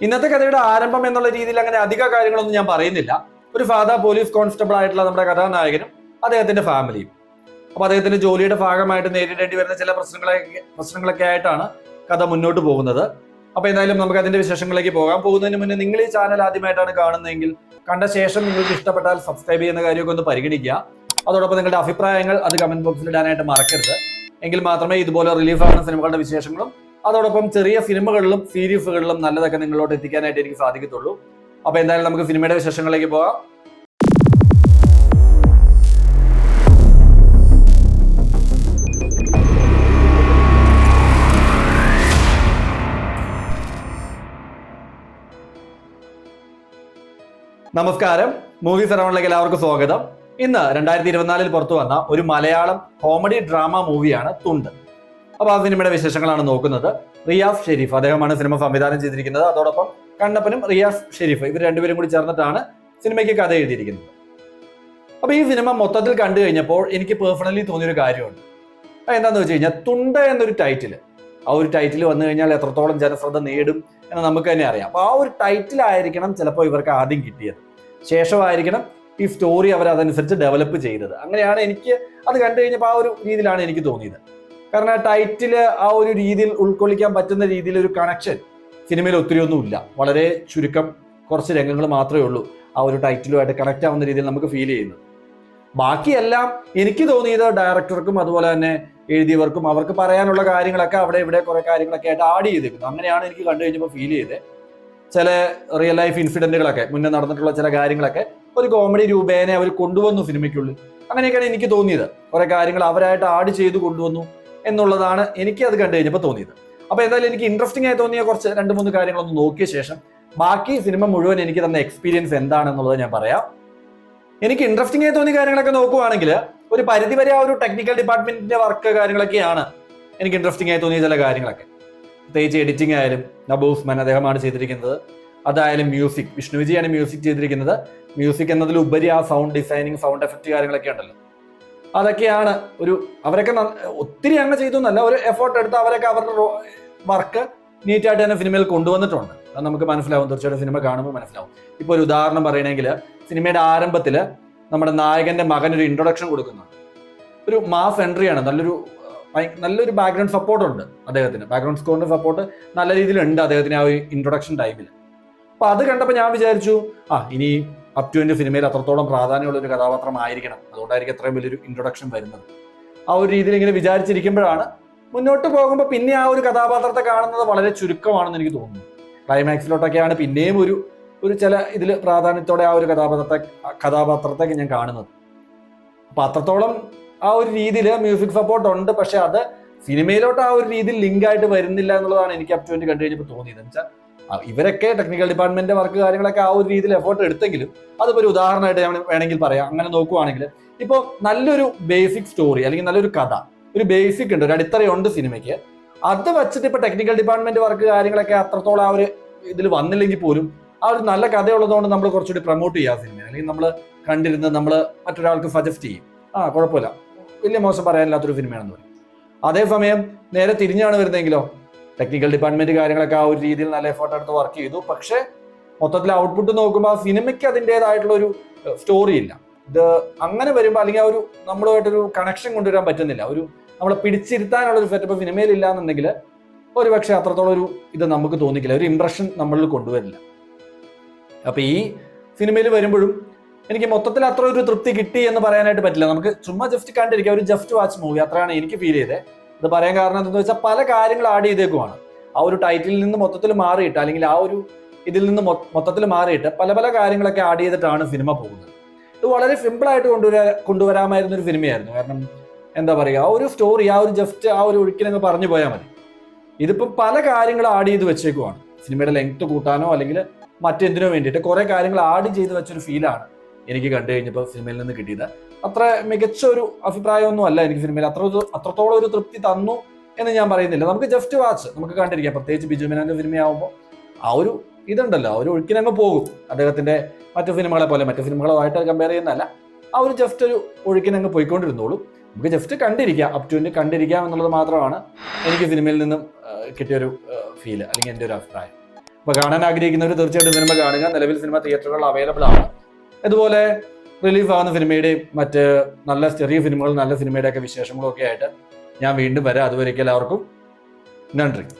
ഇന്നത്തെ കഥയുടെ ആരംഭം എന്നുള്ള രീതിയിൽ അങ്ങനെ അധിക കാര്യങ്ങളൊന്നും ഞാൻ പറയുന്നില്ല. ഒരു ഫാദർ പോലീസ് കോൺസ്റ്റബിൾ ആയിട്ടുള്ള നമ്മുടെ കഥാനായകനും അദ്ദേഹത്തിന്റെ ഫാമിലിയും അപ്പൊ അദ്ദേഹത്തിന്റെ ജോലിയുടെ ഭാഗമായിട്ട് നേരിടേണ്ടി വരുന്ന ചില പ്രശ്നങ്ങളെ പ്രശ്നങ്ങളൊക്കെ ആയിട്ടാണ് കഥ മുന്നോട്ട് പോകുന്നത്. അപ്പൊ എന്തായാലും നമുക്ക് അതിന്റെ വിശേഷങ്ങളിലേക്ക് പോകാം. പോകുന്നതിന് മുന്നേ നിങ്ങൾ ഈ ചാനൽ ആദ്യമായിട്ടാണ് കാണുന്നതെങ്കിൽ കണ്ട ശേഷം നിങ്ങൾക്ക് ഇഷ്ടപ്പെട്ടാൽ സബ്സ്ക്രൈബ് ചെയ്യുന്ന കാര്യമൊക്കെ ഒന്ന് പരിഗണിക്കുക. അതോടൊപ്പം നിങ്ങളുടെ അഭിപ്രായങ്ങൾ അത് കമന്റ് ബോക്സിൽ ഇടാനായിട്ട് മറക്കരുത്. എങ്കിൽ മാത്രമേ ഇതുപോലെ റിലീഫ് ആവുന്ന സിനിമകളുടെ വിശേഷങ്ങളും അതോടൊപ്പം ചെറിയ സിനിമകളിലും സീരീസുകളിലും നല്ലതൊക്കെ നിങ്ങളോട് എത്തിക്കാനായിട്ട് എനിക്ക് സാധിക്കത്തുള്ളൂ. അപ്പൊ എന്തായാലും നമുക്ക് സിനിമയുടെ വിശേഷങ്ങളിലേക്ക് പോകാം. നമസ്കാരം. മൂവി സെറൗണ്ടിലേക്ക് എല്ലാവർക്കും സ്വാഗതം. ഇന്ന് രണ്ടായിരത്തി ഇരുപത്തിനാലിൽ പുറത്തു വന്ന ഒരു മലയാളം കോമഡി ഡ്രാമ മൂവിയാണ് തുണ്ട്. അപ്പൊ ആ സിനിമയുടെ വിശേഷങ്ങളാണ് നോക്കുന്നത്. റിയാസ് ഷെരീഫ് അദ്ദേഹമാണ് സിനിമ സംവിധാനം ചെയ്തിരിക്കുന്നത്. അതോടൊപ്പം കണ്ണപ്പനും റിയാസ് ഷെരീഫ് ഇവർ രണ്ടുപേരും കൂടി ചേർന്നിട്ടാണ് സിനിമയ്ക്ക് കഥ എഴുതിയിരിക്കുന്നത്. അപ്പോൾ ഈ സിനിമ മൊത്തത്തിൽ കണ്ടു കഴിഞ്ഞപ്പോൾ എനിക്ക് പേഴ്സണലി തോന്നിയൊരു കാര്യമുണ്ട്. എന്താണെന്ന് വെച്ച് കഴിഞ്ഞാൽ തുണ്ട എന്നൊരു ടൈറ്റിൽ ആ ഒരു ടൈറ്റിൽ വന്നു കഴിഞ്ഞാൽ എത്രത്തോളം ജനശ്രദ്ധ നേടും എന്ന് നമുക്ക് തന്നെ അറിയാം. അപ്പോൾ ആ ഒരു ടൈറ്റിൽ ആയിരിക്കണം ചിലപ്പോൾ ഇവർക്ക് ആദ്യം കിട്ടിയത്. ശേഷമായിരിക്കണം ഈ സ്റ്റോറി അവർ അതനുസരിച്ച് ഡെവലപ്പ് ചെയ്തത്. അങ്ങനെയാണ് എനിക്ക് അത് കണ്ടു കഴിഞ്ഞപ്പോൾ ആ ഒരു രീതിയിലാണ് എനിക്ക് തോന്നിയത്. കാരണം ആ ടൈറ്റിൽ ആ ഒരു രീതിയിൽ ഉൾക്കൊള്ളിക്കാൻ പറ്റുന്ന രീതിയിൽ ഒരു കണക്ഷൻ സിനിമയിൽ ഒത്തിരി ഒന്നും ഇല്ല. വളരെ ചുരുക്കം കുറച്ച് രംഗങ്ങൾ മാത്രമേ ഉള്ളൂ ആ ഒരു ടൈറ്റിലുമായിട്ട് കണക്ട് ആവുന്ന രീതിയിൽ നമുക്ക് ഫീൽ ചെയ്യുന്നു ബാക്കിയെല്ലാം എനിക്ക് തോന്നിയത് ഡയറക്ടർക്കും അതുപോലെ തന്നെ എഴുതിയവർക്കും അവർക്ക് പറയാനുള്ള കാര്യങ്ങളൊക്കെ അവിടെ ഇവിടെ കുറെ കാര്യങ്ങളൊക്കെ ആയിട്ട് ആഡ് ചെയ്തിരിക്കുന്നു. അങ്ങനെയാണ് എനിക്ക് കണ്ടു കഴിഞ്ഞപ്പോൾ ഫീൽ ചെയ്തത്. ചില റിയൽ ലൈഫ് ഇൻസിഡന്റുകളൊക്കെ മുന്നേ നടന്നിട്ടുള്ള ചില കാര്യങ്ങളൊക്കെ ഒരു കോമഡി രൂപേനെ അവർ കൊണ്ടുവന്നു സിനിമയ്ക്കുള്ളിൽ അങ്ങനെയൊക്കെയാണ് എനിക്ക് തോന്നിയത്. കുറെ കാര്യങ്ങൾ അവരായിട്ട് ആഡ് ചെയ്ത് കൊണ്ടുവന്നു. എന്നുള്ളതാണ് എനിക്ക് അത് കണ്ടു കഴിഞ്ഞപ്പോൾ തോന്നിയത്. അപ്പോൾ എന്തായാലും എനിക്ക് ഇൻട്രസ്റ്റിംഗ് ആയി തോന്നിയ കുറച്ച് രണ്ട് മൂന്ന് കാര്യങ്ങളൊന്ന് നോക്കിയ ശേഷം ബാക്കി സിനിമ മുഴുവൻ എനിക്ക് തന്ന എക്സ്പീരിയൻസ് എന്താണെന്നുള്ളത് ഞാൻ പറയാം. എനിക്ക് ഇൻട്രസ്റ്റിംഗ് ആയി തോന്നിയ കാര്യങ്ങളൊക്കെ നോക്കുവാണെങ്കിൽ ഒരു പരിധി വരെ ആ ഒരു ടെക്നിക്കൽ ഡിപ്പാർട്ട്മെന്റിന്റെ വർക്ക് കാര്യങ്ങളൊക്കെയാണ് എനിക്ക് ഇൻട്രസ്റ്റിംഗ് ആയി തോന്നിയ ചില കാര്യങ്ങളൊക്കെ. പ്രത്യേകിച്ച് എഡിറ്റിംഗ് ആയാലും നബൂസ്മാൻ അദ്ദേഹമാണ് ചെയ്തിരിക്കുന്നത്. അതായാലും മ്യൂസിക് വിഷ്ണുവിജിയാണ് മ്യൂസിക് ചെയ്തിരിക്കുന്നത്. മ്യൂസിക് എന്നതിലുപരി ആ സൗണ്ട് ഡിസൈനിങ് സൗണ്ട് എഫക്റ്റ് കാര്യങ്ങളൊക്കെ ഉണ്ടല്ലോ. അതൊക്കെയാണ് ഒരു അവരൊക്കെ ഒത്തിരി അങ്ങ് ചെയ്തു എന്നല്ല ഒരു എഫേർട്ട് എടുത്ത് അവരൊക്കെ അവരുടെ വർക്ക് നീറ്റായിട്ട് തന്നെ സിനിമയിൽ കൊണ്ടുവന്നിട്ടുണ്ട്. അത് നമുക്ക് മനസ്സിലാവും. തീർച്ചയായിട്ടും സിനിമ കാണുമ്പോൾ മനസ്സിലാവും. ഇപ്പൊ ഒരു ഉദാഹരണം പറയണമെങ്കിൽ സിനിമയുടെ ആരംഭത്തിൽ നമ്മുടെ നായകന്റെ മകൻ ഒരു ഇൻട്രൊഡക്ഷൻ കൊടുക്കുന്നുണ്ട്. ഒരു മാസ് എൻട്രിയാണ് നല്ലൊരു നല്ലൊരു ബാക്ക്ഗ്രൗണ്ട് സപ്പോർട്ട് ഉണ്ട് അദ്ദേഹത്തിന്. ബാക്ക്ഗ്രൗണ്ട് സ്കോറിന്റെ സപ്പോർട്ട് നല്ല രീതിയിലുണ്ട് അദ്ദേഹത്തിന് ആ ഒരു ഇൻട്രൊഡക്ഷൻ ടൈമിൽ അപ്പൊ അത് കണ്ടപ്പോൾ ഞാൻ വിചാരിച്ചു ആ ഇനി അപ് ടു എന്റെ സിനിമയിൽ അത്രത്തോളം പ്രാധാന്യമുള്ള ഒരു കഥാപാത്രമായിരിക്കണം. അതുകൊണ്ടായിരിക്കും അത്രയും വലിയൊരു ഇൻട്രൊഡക്ഷൻ വരുന്നത്. ആ ഒരു രീതിയിൽ ഇങ്ങനെ വിചാരിച്ചിരിക്കുമ്പോഴാണ് മുന്നോട്ട് പോകുമ്പോൾ പിന്നെ ആ ഒരു കഥാപാത്രത്തെ കാണുന്നത് വളരെ ചുരുക്കമാണെന്ന് എനിക്ക് തോന്നുന്നു. ക്ലൈമാക്സിലോട്ടൊക്കെയാണ് പിന്നെയും ഒരു ഒരു ചില ഇതിൽ പ്രാധാന്യത്തോടെ ആ ഒരു കഥാപാത്രത്തെ കഥാപാത്രത്തെ ഞാൻ കാണുന്നത്. അപ്പം അത്രത്തോളം ആ ഒരു രീതിയിൽ മ്യൂസിക് സപ്പോർട്ട് ഉണ്ട്. പക്ഷെ അത് സിനിമയിലോട്ട് ആ ഒരു രീതിയിൽ ലിങ്ക് ആയിട്ട് വരുന്നില്ല എന്നുള്ളതാണ് എനിക്ക് അപ് ടു കണ്ടു കഴിഞ്ഞപ്പോൾ തോന്നിയത്. എന്ന് വെച്ചാൽ ഇവരൊക്കെ ടെക്നിക്കൽ ഡിപ്പാർട്ട്മെന്റ് വർക്ക് കാര്യങ്ങളൊക്കെ ആ ഒരു രീതിയിൽ എഫേർട്ട് എടുത്തെങ്കിലും അതിപ്പോ ഒരു ഉദാഹരണമായിട്ട് ഞാൻ വേണമെങ്കിൽ പറയാം. അങ്ങനെ നോക്കുവാണെങ്കിൽ ഇപ്പോൾ നല്ലൊരു ബേസിക് സ്റ്റോറി അല്ലെങ്കിൽ നല്ലൊരു കഥ ഒരു ബേസിക് ഉണ്ട് ഒരു അടിത്തറയുണ്ട് സിനിമയ്ക്ക് അത് വെച്ചിട്ട് ഇപ്പൊ ടെക്നിക്കൽ ഡിപ്പാർട്ട്മെന്റ് വർക്ക് കാര്യങ്ങളൊക്കെ അത്രത്തോളം ആ ഒരു ഇതിൽ വന്നില്ലെങ്കിൽ പോലും ആ ഒരു നല്ല കഥയുള്ളതുകൊണ്ട് നമ്മൾ കുറച്ചുകൂടി പ്രൊമോട്ട് ചെയ്യാം സിനിമ അല്ലെങ്കിൽ നമ്മൾ കണ്ടിരുന്ന് നമ്മൾ മറ്റൊരാൾക്ക് സജസ്റ്റ് ചെയ്യും. ആ കുഴപ്പമില്ല. വലിയ മോശം പറയാനില്ലാത്തൊരു സിനിമയാണെന്ന് പറയും. അതേസമയം നേരെ തിരിഞ്ഞാണ് വരുന്നതെങ്കിലോ? ടെക്നിക്കൽ ഡിപ്പാർട്ട്മെന്റ് കാര്യങ്ങളൊക്കെ ആ ഒരു രീതിയിൽ നല്ല എഫേർട്ട് എടുത്ത് വർക്ക് ചെയ്തു. പക്ഷേ മൊത്തത്തിൽ ഔട്ട്പുട്ട് നോക്കുമ്പോൾ ആ സിനിമയ്ക്ക് അതിന്റെതായിട്ടുള്ള ഒരു സ്റ്റോറി ഇല്ല. ഇത് അങ്ങനെ വരുമ്പോൾ അല്ലെങ്കിൽ ആ ഒരു നമ്മളുമായിട്ടൊരു കണക്ഷൻ കൊണ്ടുവരാൻ പറ്റുന്നില്ല. ഒരു നമ്മളെ പിടിച്ചിരുത്താനുള്ള ഒരു സെറ്റപ്പ് സിനിമയിൽ ഇല്ല എന്നുണ്ടെങ്കിൽ ഒരു പക്ഷേ അത്രത്തോളം ഒരു ഇത് നമുക്ക് തോന്നിക്കില്ല. ഒരു ഇമ്പ്രഷൻ നമ്മളിൽ കൊണ്ടുവരില്ല. അപ്പൊ ഈ സിനിമയിൽ വരുമ്പോഴും എനിക്ക് മൊത്തത്തിൽ അത്ര ഒരു തൃപ്തി കിട്ടി എന്ന് പറയാനായിട്ട് പറ്റില്ല. നമുക്ക് ചുമ്മാ ജസ്റ്റ് കണ്ടിരിക്കാം. ഒരു ജസ്റ്റ് വാച്ച് മൂവി അത്രയാണ് എനിക്ക് ഫീൽ ചെയ്തത് ഇത് പറയാൻ കാരണം എന്താണെന്ന് വെച്ചാൽ പല കാര്യങ്ങൾ ആഡ് ചെയ്തേക്കുവാണ്. ആ ഒരു ടൈറ്റിലിൽ നിന്ന് മൊത്തത്തിൽ മാറിയിട്ട് അല്ലെങ്കിൽ ആ ഒരു ഇതിൽ നിന്ന് മൊത്തത്തിൽ മാറിയിട്ട് പല പല കാര്യങ്ങളൊക്കെ ആഡ് ചെയ്തിട്ടാണ് സിനിമ പോകുന്നത്. ഇത് വളരെ സിമ്പിളായിട്ട് കൊണ്ടുവരാ കൊണ്ടുവരാമായിരുന്ന ഒരു സിനിമയായിരുന്നു. കാരണം എന്താ പറയുക ആ ഒരു സ്റ്റോറി ആ ഒരു ജസ്റ്റ് ആ ഒരു ഒഴുക്കിനങ്ങ് പറഞ്ഞു പോയാൽ മതി. ഇതിപ്പം പല കാര്യങ്ങൾ ആഡ് ചെയ്ത് വെച്ചേക്കുവാണ്. സിനിമയുടെ ലെങ്ത് കൂട്ടാനോ അല്ലെങ്കിൽ മറ്റെന്തിനോ വേണ്ടിയിട്ട് കുറേ കാര്യങ്ങൾ ആഡ് ചെയ്ത് വെച്ചൊരു ഫീലാണ് എനിക്ക് കണ്ടു കഴിഞ്ഞപ്പോൾ സിനിമയിൽ നിന്ന് കിട്ടിയത്. അത്ര മികച്ച ഒരു അഭിപ്രായമൊന്നും അല്ല എനിക്ക് സിനിമയിൽ. അത്ര അത്രത്തോളം ഒരു തൃപ്തി തന്നു എന്ന് ഞാൻ പറയുന്നില്ല. നമുക്ക് ജസ്റ്റ് വാച്ച് നമുക്ക് കണ്ടിരിക്കാം. പ്രത്യേകിച്ച് ബിജു മേനോന്റെ സിനിമയാവുമ്പോൾ ആ ഒരു ഇതുണ്ടല്ലോ. ആ ഒരു ഒഴുക്കിനങ്ങ് പോകും. അദ്ദേഹത്തിന്റെ മറ്റു സിനിമകളെ പോലെ മറ്റു സിനിമകളുമായിട്ട് കമ്പയർ ചെയ്യുന്നതല്ല. ആ ഒരു ജസ്റ്റ് ഒരു ഒഴുക്കിനങ്ങ് പോയിക്കൊണ്ടിരുന്നോളൂ. നമുക്ക് ജസ്റ്റ് കണ്ടിരിക്കാം. അപ് ടു കണ്ടിരിക്കാം എന്നുള്ളത് മാത്രമാണ് എനിക്ക് സിനിമയിൽ നിന്നും കിട്ടിയൊരു ഫീൽ അല്ലെങ്കിൽ എന്റെ ഒരു അഭിപ്രായം. അപ്പോൾ കാണാൻ ആഗ്രഹിക്കുന്നവർ തീർച്ചയായിട്ടും സിനിമ കാണുക. നിലവിൽ സിനിമ തിയേറ്ററുകൾ അവൈലബിൾ ആണ്. അതുപോലെ റിലീഫ് ആവുന്ന സിനിമയുടെയും മറ്റ് നല്ല ചെറിയ സിനിമകളും നല്ല സിനിമയുടെയൊക്കെ വിശേഷങ്ങളും ഒക്കെ ആയിട്ട് ഞാൻ വീണ്ടും വരാം. അതുവരേക്കും എല്ലാവർക്കും നന്ദി.